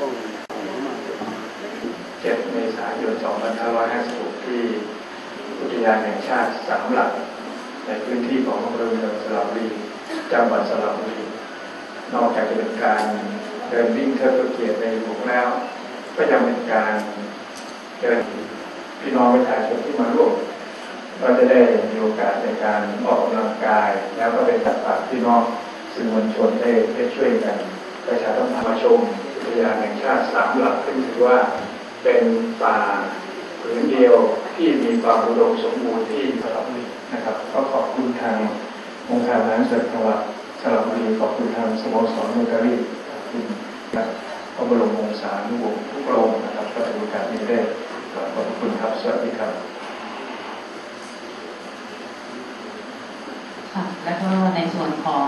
7เมษายน 2556 ที่อุทยานแห่งชาติสามหลัก ในพื้นที่ของอำเภอเมืองสระบุรีจังหวัดสระบุรี นอกจากจะเป็นการเดินวิ่งเทิดพระเกียรติในหลวงแล้ว ก็ยังเป็นการเดินพี่น้องประชาชนที่มาร่วมก็จะได้มีโอกาสในการออกกำลังกาย แล้วก็เป็นตัดฝากพี่น้องสื่อมวลชนได้ได้ช่วยกันประชาสัมพันธ์มาชม ยานแห่งชาติสามหลักซึ่งถือว่าเป็นป่าผืนเดียวที่มีความอุดมสมบูรณ์ที่สระบุรีนะครับ ก็ขอบคุณทางองค์การบริหารส่วนจังหวัดสระบุรีขอบคุณทางสโมสรโรตารี่ขอบคุณนะครับพระบรมวงศานุวงศ์ทุกพระองค์นะครับก็ถือโอกาสนี้ได้ขอบคุณครับสวัสดีครับค่ะแล้วก็ในส่วนของ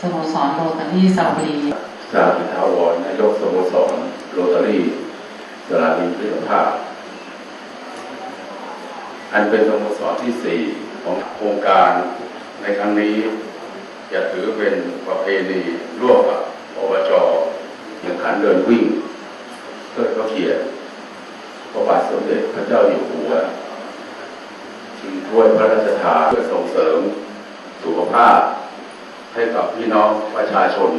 สโมสรโรตารี่สระบุรี ทราบพิทาวรนายกสโมสรโรตารี่สราลีพิภาพ อันเป็นสโมสรที่สี่ของโครงการในครั้งนี้จะถือเป็นประเพณีร่วมกับอบจแข่งขันเดินวิ่งเพื่อพระเกียรติพระบาทสมเด็จพระเจ้าอยู่หัวชิงถ้วยพระราชทานเพื่อส่งเสริมสุขภาพให้กับพี่น้องประชาชน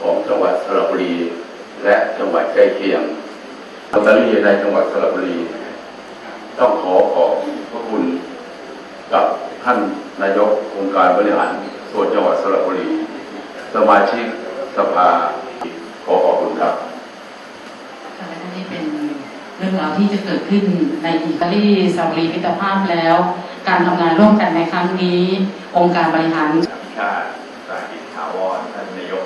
ของจังหวัดสระบุรี และจังหวัดใกล้เคียงลอตเตอรี่ในจังหวัดสระบุรี ต้องขอขอบพระคุณกับท่านนายกองค์การบริหารส่วนจังหวัดสระบุรี สมาชิกสภาขอขอบคุณครับค่ะและนี่เป็นเรื่องราวที่จะเกิดขึ้นในอิตาลีสระบุรีมิตรภาพแล้ว การทำงานร่วมกันในครั้งนี้ องค์การบริหารชาติสากิจถาวรท่านนายก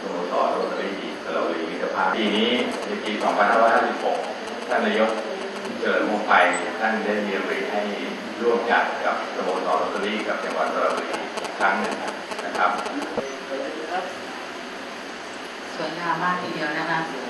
สโมสรโรตารี่สระบุรีมิตรภาพ ปีนี้ในปี 2556 ท่านนายกเฉลิมงไปท่านได้มีรีให้ร่วมจัดกับสโมสรโรตารี่กับจังหวัดสระบุรีครั้งหนึ่งนะครับ สวยงามมากทีเดียวนะคะ